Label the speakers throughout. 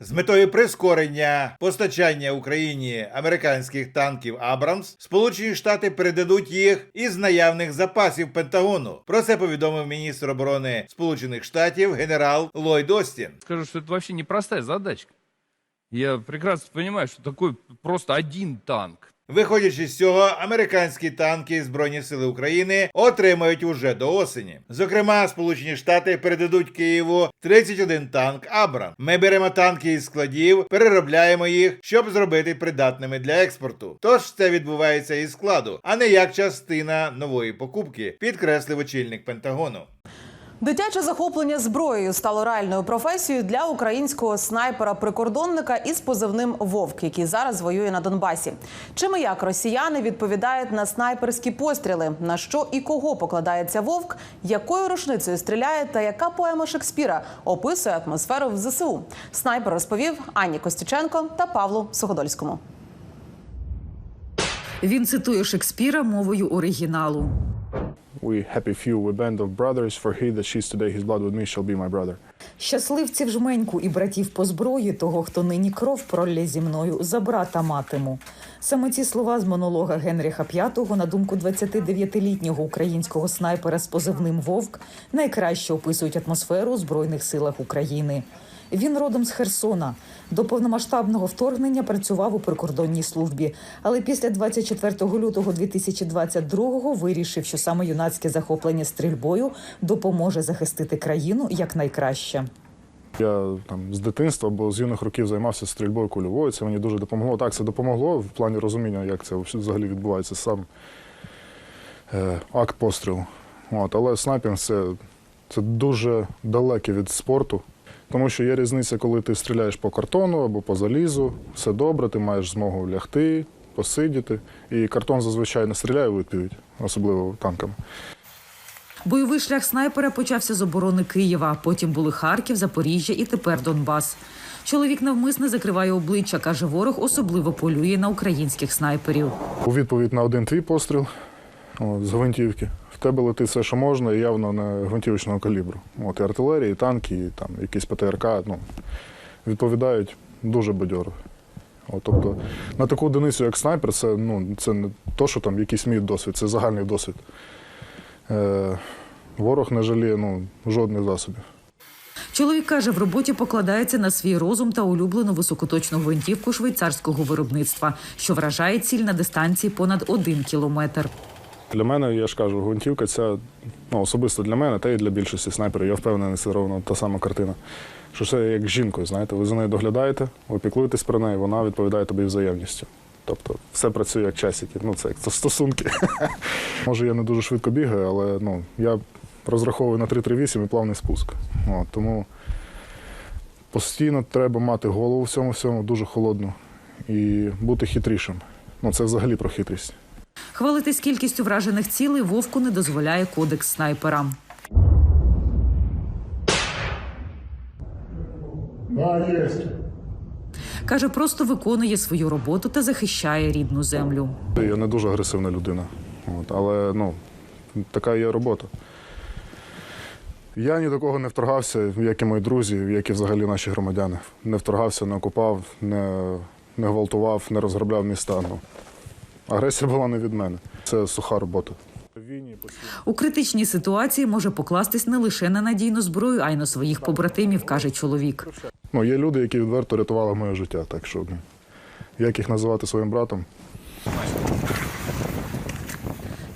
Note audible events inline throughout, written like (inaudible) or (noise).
Speaker 1: З метою прискорення постачання Україні американських танків Абрамс, Сполучені Штати передадуть їх із наявних запасів Пентагону. Про це повідомив міністр оборони Сполучених Штатів генерал Ллойд Остін.
Speaker 2: Скажу, що це взагалі непроста задачка. Я прекрасно розумію, що такой просто один танк.
Speaker 1: Виходячи з цього, американські танки і Збройні Сили України отримають уже до осені. Зокрема, Сполучені Штати передадуть Києву 31 танк Абрам. Ми беремо танки із складів, переробляємо їх, щоб зробити придатними для експорту. Тож це відбувається із складу, а не як частина нової покупки, підкреслив очільник Пентагону.
Speaker 3: Дитяче захоплення зброєю стало реальною професією для українського снайпера-прикордонника із позивним Вовк, який зараз воює на Донбасі. Чим і як росіяни відповідають на снайперські постріли, на що і кого покладається вовк, якою рушницею стріляє та яка поема Шекспіра описує атмосферу в ЗСУ. Снайпер розповів Анні Костюченко та Павлу Суходольському.
Speaker 4: Він цитує Шекспіра мовою оригіналу.
Speaker 5: We happy few, we band of brothers, for he that she's today his blood with me shall be my brother.
Speaker 4: Щасливців жменьку і братів по зброї, того, хто нині кров пролє зі мною, за брата матиму. Саме ці слова з монолога Генріха V, на думку 29-літнього українського снайпера з позивним Вовк, найкраще описують атмосферу у Збройних силах України. Він родом з Херсона. До повномасштабного вторгнення працював у прикордонній службі, але після 24 лютого 2022-го вирішив, що саме юнацьке захоплення стрільбою допоможе захистити країну якнайкраще.
Speaker 5: Я там з дитинства або з юних років займався стрільбою кульовою. Це мені дуже допомогло. Так, це допомогло в плані розуміння, як це взагалі відбувається сам е, акт пострілу. От, але снайпінг це, це дуже далеке від спорту. Тому що є різниця, коли ти стріляєш по картону або по залізу, все добре, ти маєш змогу лягти, посидіти. І картон зазвичай не стріляє у відповідь, особливо танками.
Speaker 4: Бойовий шлях снайпера почався з оборони Києва. Потім були Харків, Запоріжжя і тепер Донбас. Чоловік навмисне закриває обличчя, каже, ворог особливо полює на українських снайперів.
Speaker 5: У відповідь на один твій постріл от, з гвинтівки. Тебе летить все, що можна, і явно не гвинтівочного калібру. От, і артилерія, і танки, і там, якісь ПТРК ну, відповідають дуже бадьоро. От, тобто на таку одиницю, як снайпер, це, ну, це не то, що там якийсь мій досвід, це загальний досвід. Е, ворог не жаліє ну, жодних засобів.
Speaker 4: Чоловік каже, в роботі покладається на свій розум та улюблену високоточну гвинтівку швейцарського виробництва, що вражає ціль на дистанції понад один кілометр.
Speaker 5: Для мене, я ж кажу, гвинтівка ця ну, особисто для мене, та й для більшості снайперів. Я впевнений, це ровно та сама картина. Що це як з жінкою, знаєте, ви за нею доглядаєте, ви піклуєтесь про неї, вона відповідає тобі взаємністю. Тобто все працює як часики. Ну, це як це стосунки. (laughs) Може, я не дуже швидко бігаю, але ну, я розраховую на 3-3-8 і плавний спуск. От, тому постійно треба мати голову в цьому всьому, дуже холодну, і бути хитрішим. Ну, це взагалі про хитрість.
Speaker 4: Хвалитись кількістю вражених цілей вовку не дозволяє кодекс снайпера.
Speaker 6: Да, есть.
Speaker 4: Каже, просто виконує свою роботу та захищає рідну землю.
Speaker 5: Я не дуже агресивна людина, от, але ну, така є робота. Я ні до кого не вторгався, як і мої друзі, як і взагалі наші громадяни. Не вторгався, не окупав, не, не гвалтував, не розграбляв міста. Ну, агресія була не від мене. Це суха робота.
Speaker 4: У критичній ситуації може покластись не лише на надійну зброю, а й на своїх побратимів, каже чоловік.
Speaker 5: Ну, є люди, які відверто рятували моє життя, так що ну, як їх називати своїм братом,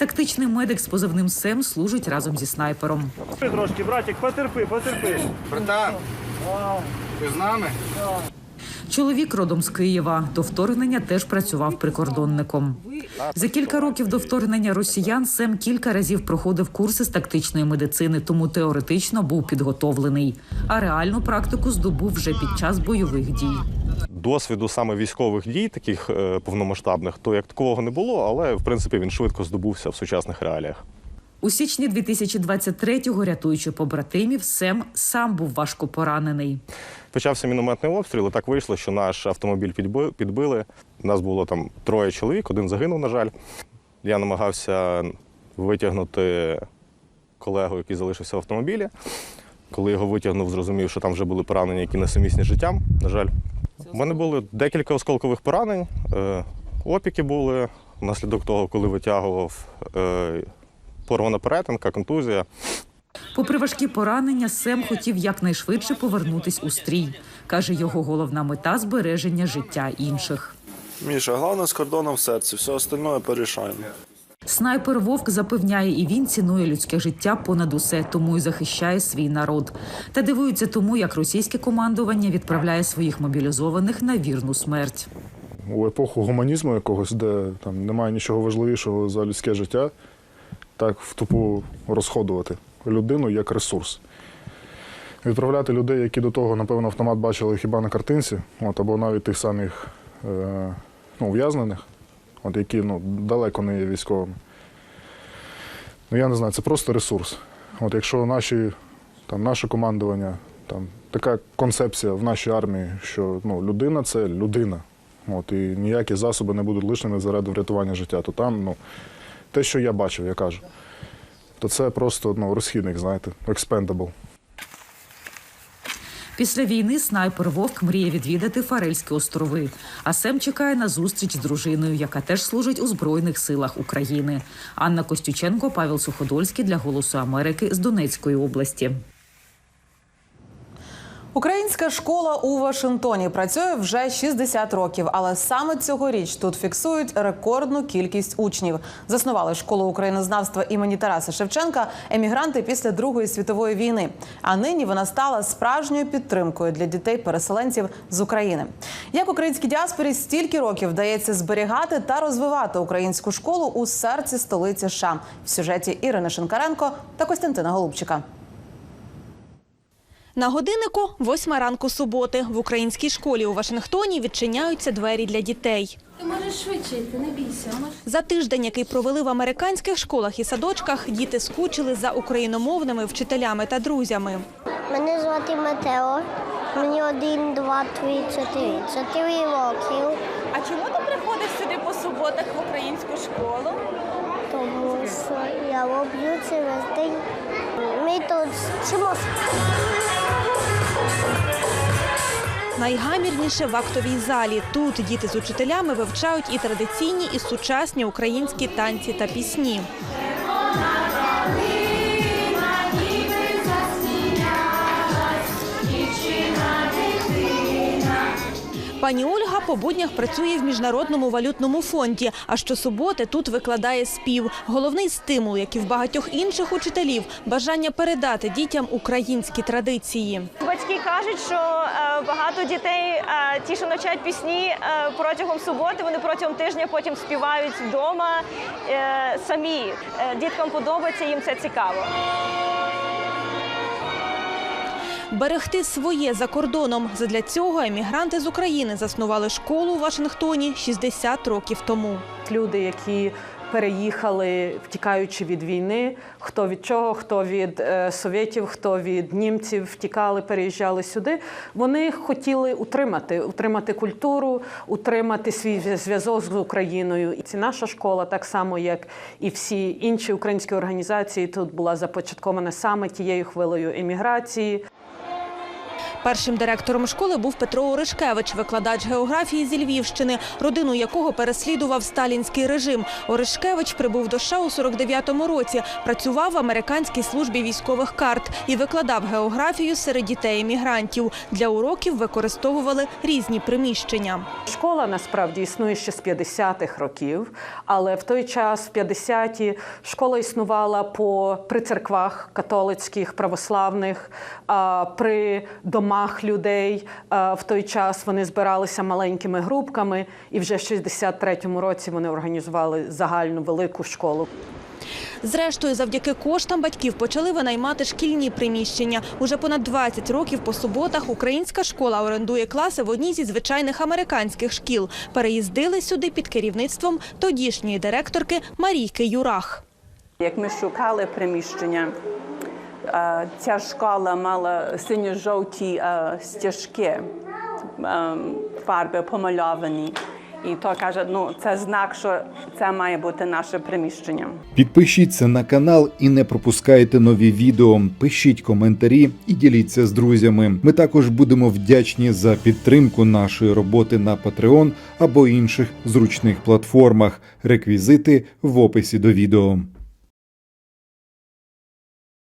Speaker 4: Тактичний медик з позивним СЕМ служить разом зі снайпером.
Speaker 7: Трошки, братик, потерпи, потерпи.
Speaker 8: Братан, ти з нами?
Speaker 4: Чоловік родом з Києва. До вторгнення теж працював прикордонником. За кілька років до вторгнення росіян Сем кілька разів проходив курси з тактичної медицини, тому теоретично був підготовлений. А реальну практику здобув вже під час бойових дій.
Speaker 9: досвіду саме військових дій, таких е, повномасштабних, то як такого не було, але в принципі він швидко здобувся в сучасних реаліях.
Speaker 4: У січні 2023-го, рятуючи побратимів, Сем сам був важко поранений.
Speaker 9: Почався мінометний обстріл, і так вийшло, що наш автомобіль підби- підбили. Нас було там троє чоловік, один загинув, на жаль. Я намагався витягнути колегу, який залишився в автомобілі. Коли його витягнув, зрозумів, що там вже були поранення, які несумісні з життям. На жаль, у мене були декілька осколкових поранень, е, опіки були внаслідок того, коли витягував е, порвана перетинка, контузія.
Speaker 4: Попри важкі поранення, Сем хотів якнайшвидше повернутись у стрій. каже його головна мета збереження життя інших.
Speaker 6: Міша, головне з кордоном в серці, все остальное порішаємо.
Speaker 4: Снайпер Вовк запевняє, і він цінує людське життя понад усе, тому й захищає свій народ. Та дивується тому, як російське командування відправляє своїх мобілізованих на вірну смерть.
Speaker 5: У епоху гуманізму якогось, де там немає нічого важливішого за людське життя, так в тупу розходувати людину як ресурс. Відправляти людей, які до того, напевно, автомат бачили хіба на картинці, от, або навіть тих самих е, ну, ув'язнених, от, які ну, далеко не є військовими. Ну, я не знаю, це просто ресурс. От якщо наші, там, наше командування, там, така концепція в нашій армії, що ну, людина це людина. От, і ніякі засоби не будуть лишніми заради врятування життя, то там, ну, те, що я бачив, я кажу, то це просто ну, розхідник, знаєте, expendable.
Speaker 4: Після війни снайпер Вовк мріє відвідати Фарельські острови. А Сем чекає на зустріч з дружиною, яка теж служить у Збройних силах України. Анна Костюченко, Павел Суходольський для Голосу Америки з Донецької області.
Speaker 3: Українська школа у Вашингтоні працює вже 60 років, але саме цьогоріч тут фіксують рекордну кількість учнів. Заснували школу українознавства імені Тараса Шевченка емігранти після Другої світової війни. А нині вона стала справжньою підтримкою для дітей-переселенців з України. Як українській діаспорі стільки років вдається зберігати та розвивати українську школу у серці столиці США в сюжеті Ірини Шинкаренко та Костянтина Голубчика.
Speaker 10: На годиннику восьма ранку суботи. В українській школі у Вашингтоні відчиняються двері для дітей.
Speaker 11: Ти можеш швидше йти, не бійся.
Speaker 10: За тиждень, який провели в американських школах і садочках, діти скучили за україномовними вчителями та друзями.
Speaker 11: Мене звати Матео. Мені один, два, три, чотири. Чотири років,
Speaker 10: А чому ти приходиш сюди по суботах в українську школу?
Speaker 11: тому що я роблю це весь день. Ми тут вчимося.
Speaker 10: Найгамірніше в актовій залі. Тут діти з учителями вивчають і традиційні, і сучасні українські танці та пісні. Пані Ольга по буднях працює в міжнародному валютному фонді. А щосуботи тут викладає спів. Головний стимул, як і в багатьох інших учителів, бажання передати дітям українські традиції.
Speaker 12: Батьки кажуть, що е, багато дітей, е, ті, що навчають пісні е, протягом суботи, вони протягом тижня потім співають вдома самі. Діткам подобається, їм це цікаво.
Speaker 10: Берегти своє за кордоном. Задля цього емігранти з України заснували школу у Вашингтоні 60 років тому.
Speaker 13: Люди, які переїхали, втікаючи від війни, хто від чого, хто від е, совєтів, хто від німців, втікали, переїжджали сюди. Вони хотіли утримати, утримати культуру, утримати свій зв'язок з Україною. І це наша школа, так само як і всі інші українські організації, тут була започаткована саме тією хвилею еміграції.
Speaker 10: Першим директором школи був Петро Оришкевич, викладач географії зі Львівщини, родину якого переслідував сталінський режим. Оришкевич прибув до США у 49-му році, працював в американській службі військових карт і викладав географію серед дітей емігрантів. Для уроків використовували різні приміщення.
Speaker 13: Школа насправді існує ще з 50-х років, але в той час, в 50-ті, школа існувала по при церквах католицьких, православних, при домах людей. В той час вони збиралися маленькими групками, і вже в 63-му році вони організували загальну велику школу.
Speaker 10: Зрештою, завдяки коштам батьків почали винаймати шкільні приміщення. Уже понад 20 років по суботах українська школа орендує класи в одній зі звичайних американських шкіл. Переїздили сюди під керівництвом тодішньої директорки Марійки Юрах.
Speaker 14: Як ми шукали приміщення, е, ця школа мала синьо-жовті стяжки, фарби помальовані. І то каже, ну це знак, що це має бути наше приміщення.
Speaker 15: Підпишіться на канал і не пропускайте нові відео. Пишіть коментарі і діліться з друзями. Ми також будемо вдячні за підтримку нашої роботи на Patreon або інших зручних платформах. Реквізити в описі до відео.